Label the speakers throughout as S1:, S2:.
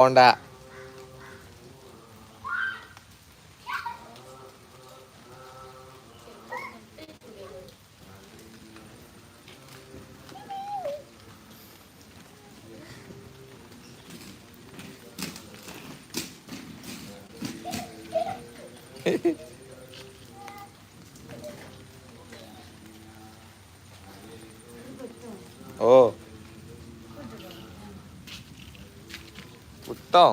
S1: Honda കേട്ടോ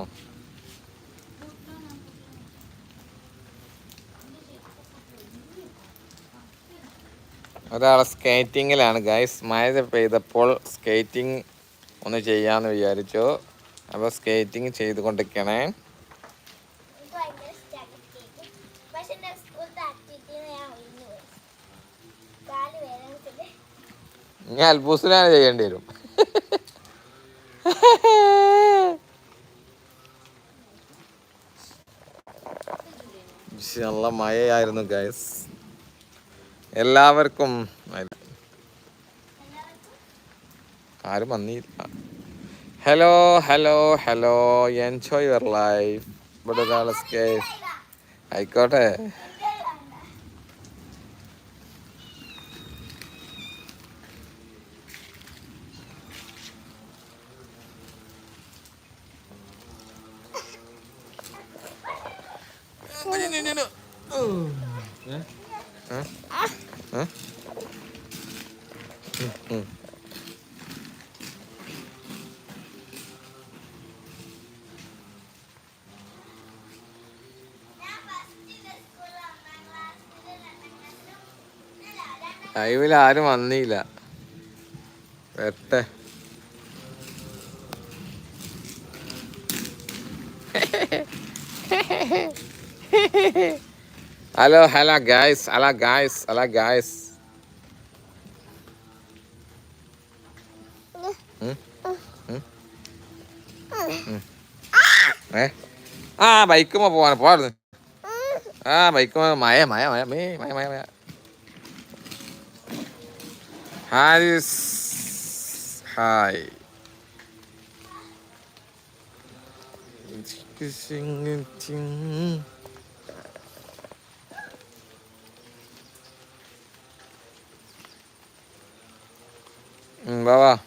S1: അതാണ് സ്കേറ്റിങ്ങിലാണ് guys മഴ പെയ്തപ്പോൾ സ്കേറ്റിംഗ് ഒന്ന് ചെയ്യാന്ന് വിചാരിച്ചു. അപ്പോൾ സ്കേറ്റിംഗ് ചെയ്തുകൊണ്ടിരിക്കണേ. ഇനി അൽബൂസിനാണ് ചെയ്യേണ്ടി വരും. നല്ല മഴയായിരുന്നു ഗൈസ് എല്ലാവർക്കും. ആരും വന്നില്ല. Hello hello hello enjoy your life ആയിക്കോട്ടെ. ലൈവിൽ ആരും വന്നില്ല. വെട്ടെ hello hello guys hello guys hello guys. ഏ? ആ ബൈക്കുമ്പോ പോവാൻ പോവായിരുന്നു ആ ബൈക്കുമ്പോ മയ മയ മയ മേ മയ മയ മയ ഹാരിസ്. ഹായ്. വാ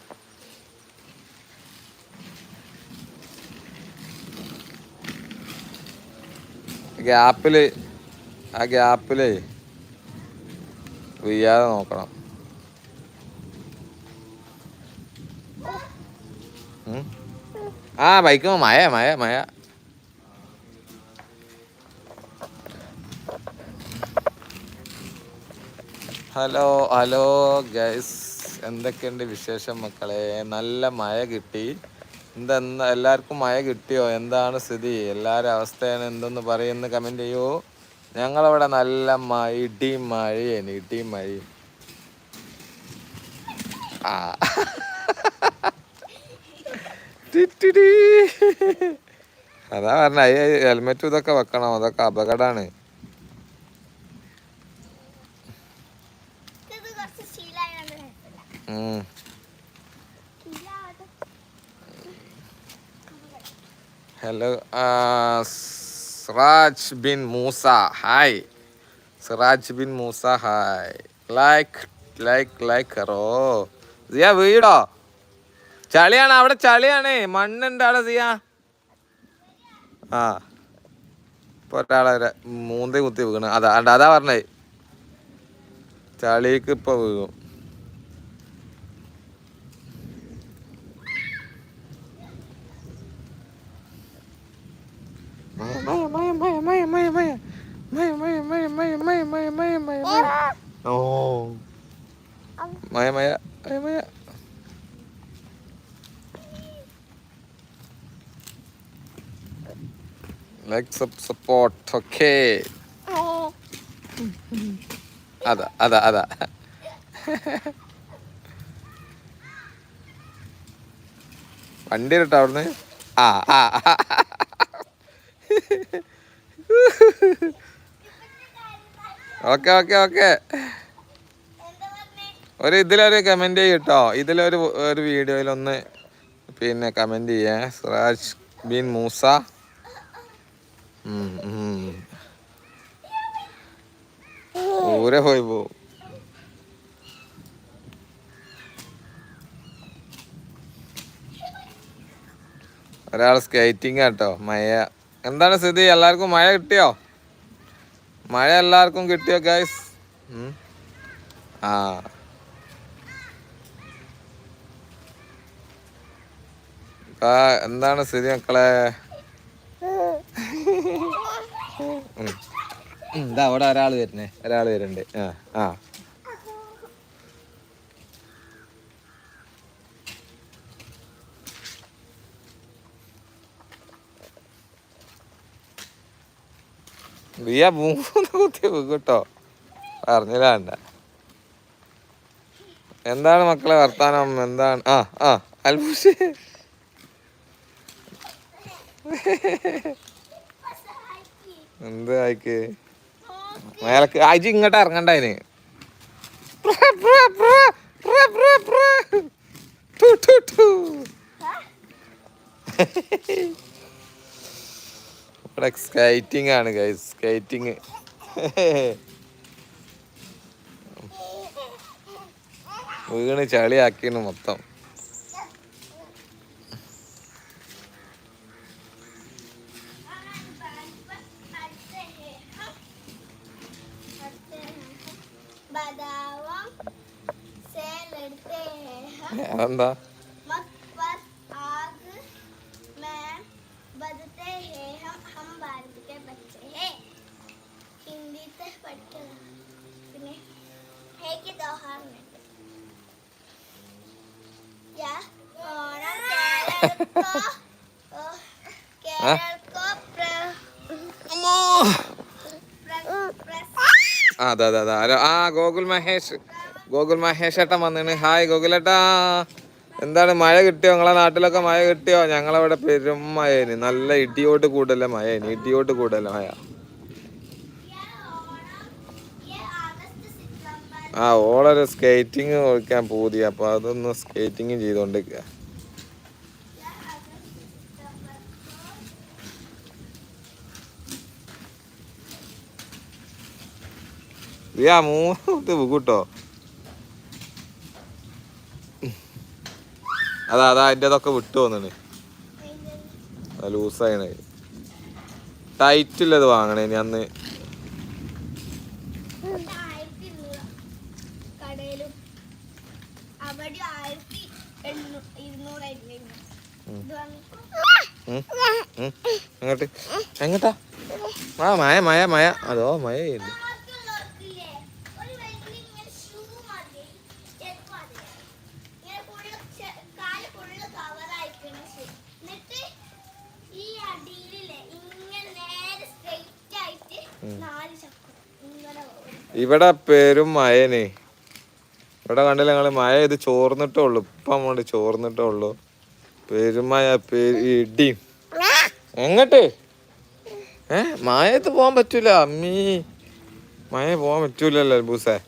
S1: ഗ്യാപ്പിൽ ആ ഗ്യാപ്പിൽ വീയാതെ നോക്കണം. ആ ബൈക്ക് മഴ മഴ മഴ. Hello hello guys. എന്തൊക്കെയുണ്ട് വിശേഷം മക്കളെ? നല്ല മഴ കിട്ടി. എന്തെന്ന് എല്ലാവർക്കും മഴ കിട്ടിയോ? എന്താണ് സ്ഥിതി? എല്ലാവരും അവസ്ഥയാണ് എന്തെന്ന് പറയുന്ന കമന്റ് ചെയ്യൂ. ഞങ്ങളവിടെ നല്ല മഴ ഇടിയും മഴയാണ് ഇടിയും മഴയും ആ. അതാ പറഞ്ഞ ഹെൽമെറ്റ് ഇതൊക്കെ വെക്കണം അതൊക്കെ അപകടമാണ് hello Siraj Bin Moosa hi Siraj Bin Moosa hi like like like raw. സിയ വീടോ ചളിയാണ് അവിടെ ചളിയാണ്. മണ്ണുണ്ട് അവിടെ സിയ. ആ. ഇപ്പൊ ഒരാളെ മൂന്ന് കുത്തി വീണ്. അതാ അതാ പറഞ്ഞേ. ചളിക്ക് ഇപ്പൊ വീഴും. മയ ലൈക്ക് സപ്പോർട്ട് ഓക്കേ അതാ അതാ അതാ. വണ്ടി ഇരട്ടോ അവിടുന്ന്? ആ ആ. Okay okay okay. ഒരു ഇതിലൊരു കമന്റ് ചെയ്യട്ടോ. ഇതിലൊരു ഒരു വീഡിയോയിൽ ഒന്ന് പിന്നെ കമന്റ് ചെയ്യേ. സിറാജ് ബിൻ മൂസ. ഊരെ പോയി ഒരാൾ സ്കേറ്റിംഗ് ആട്ടോ മഴ. എന്താണ് സ്ഥിതി? എല്ലാവർക്കും മഴ കിട്ടിയോ? മഴ എല്ലാവർക്കും കിട്ടിയോ ഗൈസ് ആ എന്താണ് സ്ഥിതി മക്കളെ? ദാ അവിടെ ഒരാൾ വരുന്നേ ഒരാൾ വരുന്നുണ്ട്. ആ ആ. റിയ മൂന്ന് കേട്ടോ പറഞ്ഞില്ലാണ്ട എന്താണ് മക്കളെ വർത്താനം? എന്താണ്? ആ ആ അൽബുഷ് ഇങ്ങോട്ട് ഇറങ്ങണ്ടായിന് സ്കൈറ്റിംഗ് ആണ് ഗൈസ് സ്കൈറ്റിംഗ് വീണ് ചളിയാക്കിയാണ് മൊത്തം. ആ അതെ അതെ അതെ. ഹലോ ആ ഗോകുൽ മഹേഷ്. ഗോകുൽ മഹേഷ് ഏട്ടൻ വന്നിന് ഹായ് ഗോകുലേട്ടാ. എന്താണ് മഴ കിട്ടിയോ? നിങ്ങളെ നാട്ടിലൊക്കെ മഴ കിട്ടിയോ? ഞങ്ങളവിടെ പെരും മഴ നല്ല ഇടിയോട്ട് കൂടല്ല മഴേന് ഇടിയോട്ട് കൂടല്ല മഴ? ആ ഓളൊരു സ്കേറ്റിങ് കൊടുക്കാൻ പൂതി. അപ്പൊ അതൊന്ന്
S2: സ്കേറ്റിങ് ചെയ്തോണ്ടിരിക്ക.
S1: ഇയാ മൂന്ന് കൂട്ടോ അതാ അതാ അതിന്റെതൊക്കെ വിട്ടു തോന്നണ് ലൂസായണ ടൈറ്റില്ലത് വാങ്ങണേ ഇനി അന്ന്. എങ്ങോട്ട് എങ്ങോട്ടാ ആ മായ മായ മായ അതോ മഴ ചെയ്യുന്നു ഇവിടെ പേരും മയനെ. ഇവിടെ കണ്ടില്ല ഞങ്ങൾ മയ ഇത് ചോർന്നിട്ടേ ഉള്ളു. ഇപ്പം അങ്ങോട്ട് ചോർന്നിട്ടേ ഉള്ളു. പേര് ഇടി. എങ്ങട്ട്? ഏ? മായത്ത് പോകാൻ പറ്റൂല അമ്മീ. മായ പോകാൻ പറ്റൂലല്ലോ ബൂസേ?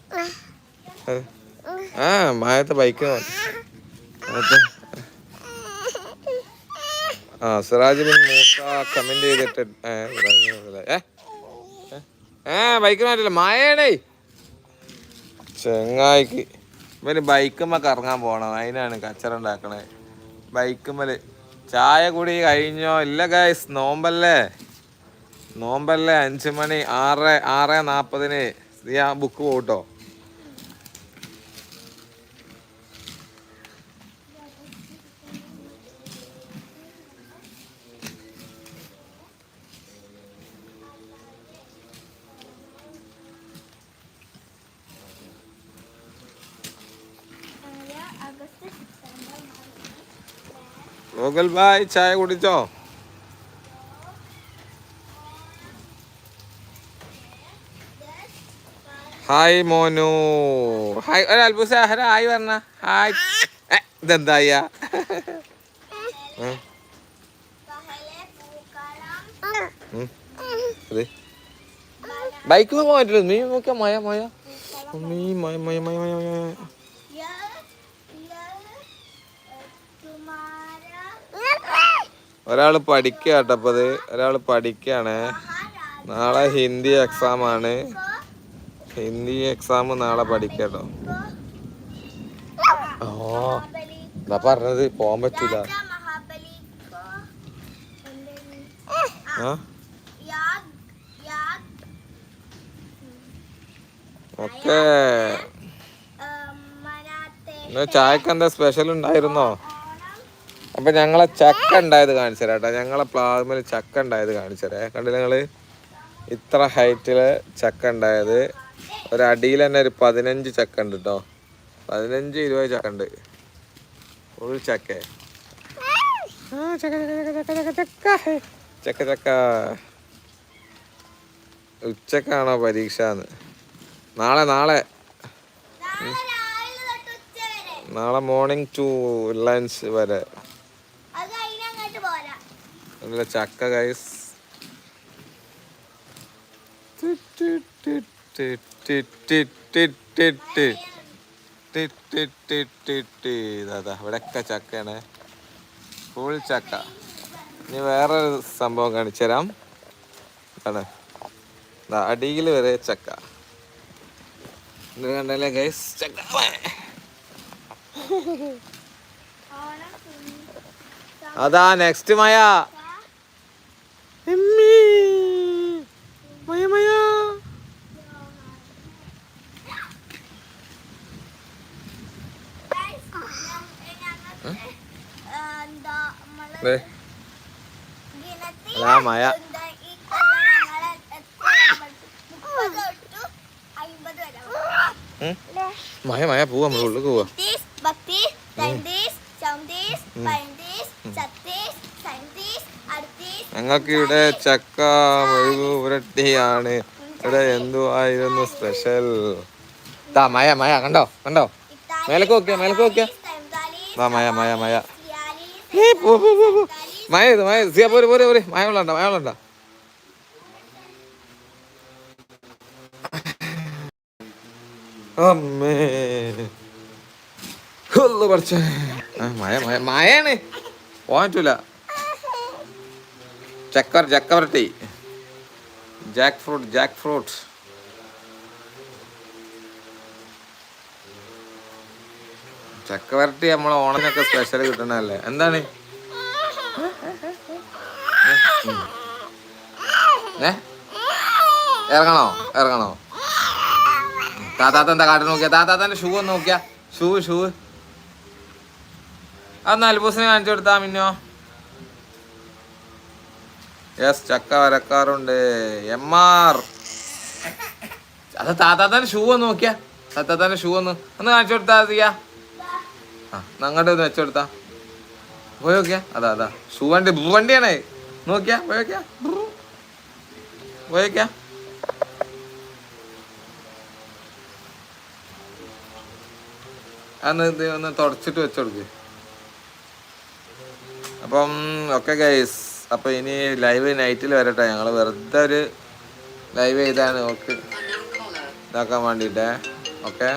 S1: ആ മായത്ത് ബൈക്ക് ആ സിറാജ് ബിൻ മൂസ കമന്റ് ചെയ്തിട്ട് ഏ ബൈക്ക് മാറ്റില്ല? മഴയാണേ. ചെങ്ങായിക്ക്. ഇവർ ബൈക്കുമ്മ കറങ്ങാൻ പോണം. അതിനാണ് കച്ചറ ഉണ്ടാക്കണേ. ബൈക്കുമ്മൽ ചായ കൂടി കഴിഞ്ഞോ? ഇല്ല ഗൈസ് നോമ്പല്ലേ? നോമ്പല്ലേ? അഞ്ച് മണി ആറ് ആറ് നാപ്പതിന്. ഞാൻ ബുക്ക് പോട്ടോ ഗൂഗിൾ ബായ് ചായ കുടിച്ചോ? ഹായ് മോനു. ഹായ് ഒരു അത്ഭുത ഹായ് പറഞ്ഞ. ഹായ്. ഇതെന്തായ? ബൈക്കിൽ പോയിട്ടില്ല നീ നോക്കിയാ മയ മയ നീ മയ മയ മയ മയ മയ ഒരാൾ പഠിക്കുക കേട്ടപ്പത് ഒരാൾ പഠിക്കാണ്. നാളെ ഹിന്ദി എക്സാം ആണ് ഹിന്ദി എക്സാം നാളെ പഠിക്കട്ടോ. ഓ എന്താ പറഞ്ഞത് പോകാൻ പറ്റൂല. ഓക്കേ ചായക്ക് എന്താ സ്പെഷ്യൽ ഉണ്ടായിരുന്നോ? അപ്പൊ ഞങ്ങളെ ചക്ക ഉണ്ടായത് കാണിച്ചു തരാം കേട്ടോ. ഞങ്ങളെ പ്ലാവിൽ ചക്ക ഉണ്ടായത് കാണിച്ചു തരാം. കണ്ടില്ല ഞങ്ങൾ ഇത്ര ഹൈറ്റിൽ ചക്ക ഉണ്ടായത്. ഒരടിയിൽ തന്നെ ഒരു പതിനഞ്ച് ചക്ക ഉണ്ട് കേട്ടോ. പതിനഞ്ച് ഇരുപത് ചക്ക ഉണ്ട്. ഒരു ചക്ക. ചക്ക ചക്ക ചക്ക ചക്ക ചക്ക ചക്ക ചക്ക. ഉച്ചക്കാണോ പരീക്ഷ നാളെ നാളെ.
S2: നാളെ
S1: മോർണിംഗ് ടു ലഞ്ച് വരെ
S2: അത് കഴിഞ്ഞ് അങ്ങോട്ട് പോരാ
S1: നല്ല ചക്ക ഗൈസ് ഇവിടെയൊക്കെ ചക്കയാണ് ഫുൾ ചക്ക ഇനി വേറൊരു സംഭവം കാണിച്ചു തരാം ആണ് അടിയിൽ വരെ ചക്ക ഇത് കണ്ടല്ലേ ഗൈസ് ചക്ക അതാ നെക്സ്റ്റ് മയ
S2: Whee! ഞങ്ങൾക്ക്
S1: ഇവിടെ ചക്ക മെഴുകു പുരട്ടിയാണ് ഇവിടെ എന്തുവായിരുന്നു സ്പെഷ്യൽ താ മയ മയ കണ്ടോ? കണ്ടോ? മേലക്ക് നോക്കിയ മേലക്ക് നോക്കിയ. വാ മയ മയ മയ. മയ ഇത് മയ സിയ പോരെ പോരെ പോരെ. മയ വെള്ളണ്ട മയ വെള്ളണ്ട അമ്മേ. മയ മയ മയാണ്. പോകാൻ പറ്റൂല. ചക്കവർ ചക്കവരട്ടി. ജാക്ക് ഫ്രൂട്ട് ജാക്ക് ഫ്രൂട്ട് ചക്കവരട്ടി നമ്മളെ ഓണനൊക്കെ സ്പെഷ്യൽ കിട്ടണല്ലേ എന്താണ്? ഇറങ്ങണോ? ഇറങ്ങണോ? താത്താത്ത എന്താ കാട്ടിൽ നോക്കിയാ? താത്താത്തന്റെ ഷൂ ഒന്ന് നോക്കിയാ. Shoe shoe. അത് നൽബൂസിനെ കാണിച്ചു കൊടുത്താ മിന്നോ? യെസ് ചക്ക വരക്കാറുണ്ട്. എം ആർ അത് താത്താത്താന്റെ ഷൂ ഒന്ന് നോക്കിയാ. താത്താത്താന്റെ ഷൂ ഒന്ന് ഒന്ന് കാണിച്ചു കൊടുത്താ സിയാ ആ നങ്ങളുടെ ഒന്ന് വെച്ചു പോയി നോക്കിയാ. അതാ അതാ. ഷൂ വണ്ടി ബു വണ്ടിയാണേ. നോക്കിയാ പോയി നോക്കിയാ. ബ്രൂ. പോയി നോക്കിയാ. അന്ന് ഒന്ന് തുടച്ചിട്ട് വെച്ചു അപ്പം ഓക്കെ ഗൈസ് അപ്പൊ ഇനി ലൈവ് നൈറ്റിൽ വരട്ടെ. ഞങ്ങൾ വെറുതെ ഒരു ലൈവ് ചെയ്താണ്. ഓക്കെ ഇതാക്കാൻ വേണ്ടിയിട്ടേ. ഓക്കെ